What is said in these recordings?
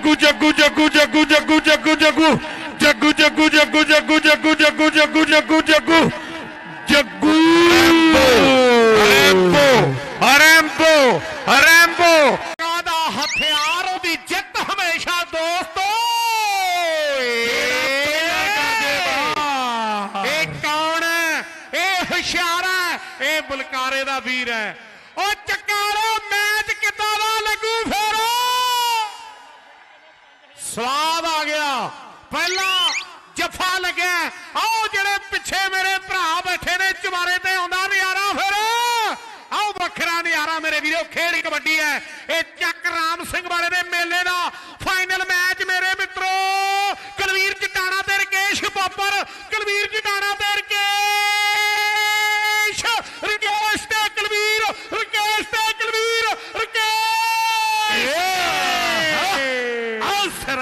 Jaggu Jaggu Jaggu Jaggu Jaggu Jaggu Jaggu Jaggu Jaggu Jaggu Jaggu Jaggu Jaggu Jaggu Jaggu Jaggu Jaggu Rambo Rambo Rambo ਦਾ ਹਥਿਆਰ ਉਹਦੀ ਜਿੱਤ ਹਮੇਸ਼ਾ ਦੋਸਤੋ ਇਹ ਕੌਣ ਹੈ ਇਹ ਹੁਸ਼ਿਆਰ ਹੈ ਇਹ ਬੁਲਕਾਰੇ ਦਾ ਵੀਰ ਹੈ ਉਹ ਚੱਕਾਰੋ ਮੈਚ ਕਿੱਦਾਂ ਦਾ ਲੱਗੂ ਫੇਰ ਸਵਾਦ ਆ ਗਿਆ। ਪਹਿਲਾ ਜਫਾ ਲੱਗਿਆ। ਆਓ ਜਿਹੜੇ ਪਿੱਛੇ ਮੇਰੇ ਭਰਾ ਬੈਠੇ ਨੇ, ਚੁਬਾਰੇ ਤੇ ਆਉਂਦਾ ਨਜ਼ਾਰਾ ਫਿਰ। ਆਓ ਵੱਖਰਾ ਨਜ਼ਾਰਾ ਮੇਰੇ ਵੀਰੋ, ਖੇਡ ਕਬੱਡੀ ਹੈ। ਇਹ ਚੱਕ ਰਾਮ ਸਿੰਘ ਵਾਲੇ ਦੇ ਮੇਲੇ ਦਾ ਫਾਈਨਲ ਮੈਚ ਮੇਰੇ ਮਿੱਤਰੋ। ਕੁਲਵੀਰ ਜਟਾਣਾ ਤੇ ਰਕੇਸ਼ ਬਾਪਰ ਕਲਵੀਰ ਜਟਾਣਾ ਤੇ ਰਕੇਸ਼ ਰਕੇਸ਼ ਤੇ ਕੁਲਵੀਰ ਰਕੇਸ਼ ਤੇ ਕੁਲਵੀਰ ਰਕੇਸ਼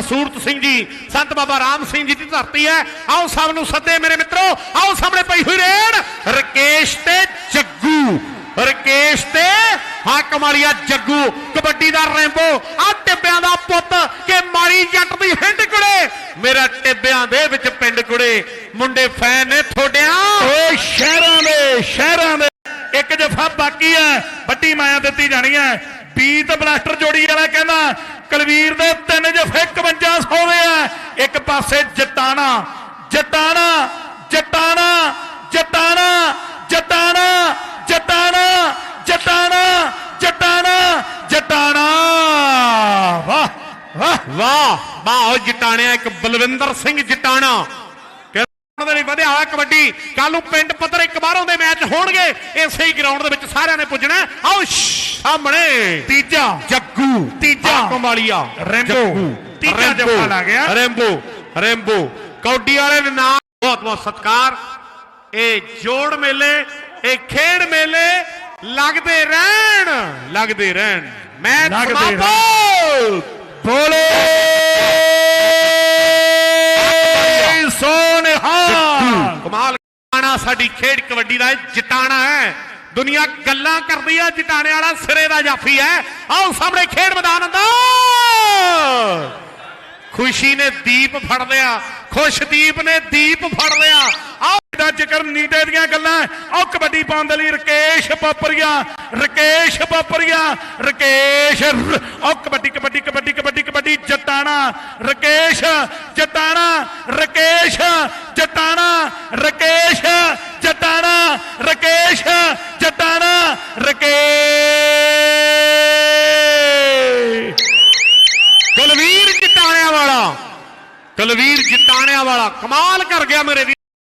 ਸੂਰਤ ਸਿੰਘ ਜੀ ਸੰਤ ਬਾਬਾ ਰਾਮ ਸਿੰਘ ਜੀ ਦੀ ਧਰਤੀ ਹੈ। ਆਓ ਸਭ ਨੂੰ ਸੱਦੇ ਮੇਰੇ ਮਿੱਤਰੋ। ਆਓ ਸਾਹਮਣੇ ਪਈ ਹੋਈ ਰੇਡ ਰਕੇਸ਼ ਤੇ ਜੱਗੂ। ਰਕੇਸ਼ ਤੇ ਹਾਂ ਕਮਾਲੀਆ ਜੱਗੂ। ਕਬੱਡੀ ਦਾ ਰੈਂਬੋ। ਆ ਟਿੱਬਿਆਂ ਦਾ ਪੁੱਤ ਕਿ ਮਾਰੀ ਜੱਟ ਦੀ ਹਿੰਡ ਕੁੜੇ। ਮੇਰਾ ਟਿੱਬਿਆਂ ਦੇ ਵਿੱਚ ਪਿੰਡ ਕੁੜੇ। ਮੁੰਡੇ ਫੈਨ ਨੇ ਥੋੜਿਆਂ। ਓਏ ਸ਼ਹਿਰਾਂ ਦੇ ਸ਼ਹਿਰਾਂ ਦੇ। ਇੱਕ ਜਫਾ ਬਾਕੀ ਹੈ। ਵੱਡੀ ਮਾਇਆ ਦਿੱਤੀ ਜਾਣੀ ਹੈ। ਬੀਤ ਬਲਾਸਟਰ ਜੋੜੀ ਵਾਲਾ ਕਹਿੰਦਾ ਕਲਵੀਰ ਦੇ ਤਿੰਨ ਜਫੇ 5100 ਦੇ ਆ। ਇੱਕ ਪਾਸੇ ਜਟਾਣਾ ਜਟਾਣਾ ਜਟਾਣਾ ਜਟਾਣਾ ਜਟਾਣਾ ਜਟਾਣਾ ਜਟਾਣਾ ਜਟਾਣਾ ਜਟਾਣਾ। ਵਾਹ ਵਾਹ। ਵਾਹ ਵਾਹ, ਉਹ ਜਟਾਣਿਆ ਇੱਕ ਬਲਵਿੰਦਰ ਸਿੰਘ ਜਟਾਣਾ। ਉਹਨਾਂ ਦੇ ਲਈ ਵਧਿਆ ਹੋਇਆ ਕਬੱਡੀ। ਕੱਲ ਨੂੰ ਪਿੰਡ ਪੱਧਰ ਇੱਕ ਬਾਹਰੋਂ ਦੇ ਮੈਚ ਹੋਣਗੇ। ਇਸੇ ਹੀ ਗਰਾਊਂਡ ਦੇ ਵਿੱਚ ਸਾਰਿਆਂ ਨੇ ਪੁੱਜਣਾ। ਆਓ ਸਾਹਮਣੇ। ਤੀਜਾ। ਜੱਗੂ। ਤੀਜਾ। ਕੰਬਾਲੀਆ ਰੈਂਬੋ। ਤੀਜਾ ਜੱਫਾ ਲੱਗ ਗਿਆ। ਰੈਂਬੋ। ਰੈਂਬੋ। ਕੌਡੀ ਵਾਲੇ ਦੇ ਨਾਮ ਬਹੁਤ ਬਹੁਤ ਸਤਿਕਾਰ। ਇਹ ਜੋੜ ਮੇਲੇ ਇਹ ਖੇਡ ਮੇਲੇ ਲੱਗਦੇ ਰਹਿਣ। ਲੱਗਦੇ ਰਹਿਣ। ਮੈਚ ਲੱਗਦੇ ਸਮਾਪਤ। ਬੋਲੇ। ਜਟਾਣਾ ਸਾਡੀ ਖੇਡ ਕਬੱਡੀ ਦਾ ਇਹ ਜਟਾਣਾ ਹੈ। ਦੁਨੀਆ ਗੱਲਾਂ ਕਰਦੀ ਆ ਜਟਾਣੇ ਵਾਲਾ ਸਿਰੇ ਦਾ ਜਾਫੀ ਹੈ। ਆਓ ਸਾਹਮਣੇ ਖੇਡ ਮੈਦਾਨ ਅੰਦਰ। ਖੁਸ਼ੀ ਨੇ ਦੀਪ ਫੜ ਲਿਆ ਖੁਸ਼ਦੀਪ ਨੇ ਦੀਪ ਫੜ ਲਿਆ ਦਾ ਜ਼ਿਕਰ ਨੀਟੇ ਦੀਆਂ ਗੱਲਾਂ ਆਹ ਕਬੱਡੀ ਪਾਉਣ ਦੇ ਲਈ ਰਕੇਸ਼ ਪਾਪਰੀਆ ਰਕੇਸ਼ ਪਾਪਰੀਆ, ਰਕੇਸ਼ ਰ- ਆਹ ਕਬੱਡੀ ਕਬੱਡੀ ਕਬੱਡੀ ਕਬੱਡੀ ਕਬੱਡੀ, ਜਟਾਣਾ, ਰਕੇਸ਼ ਜਟਾਣਾ ਰਕੇਸ਼ ਜਟਾਣਾ ਰਕੇਸ਼ ਜਟਾਣਾ ਰਕੇਸ਼ ਜਟਾਣਾ, ਰਕੇਸ਼। ਕੁਲਵੀਰ ਜਟਾਣਿਆਂ ਵਾਲਾ, ਕੁਲਵੀਰ ਜਟਾਣਿਆਂ ਵਾਲਾ ਕਮਾਲ ਕਰ ਗਿਆ ਮੇਰੇ ਵੀਰ।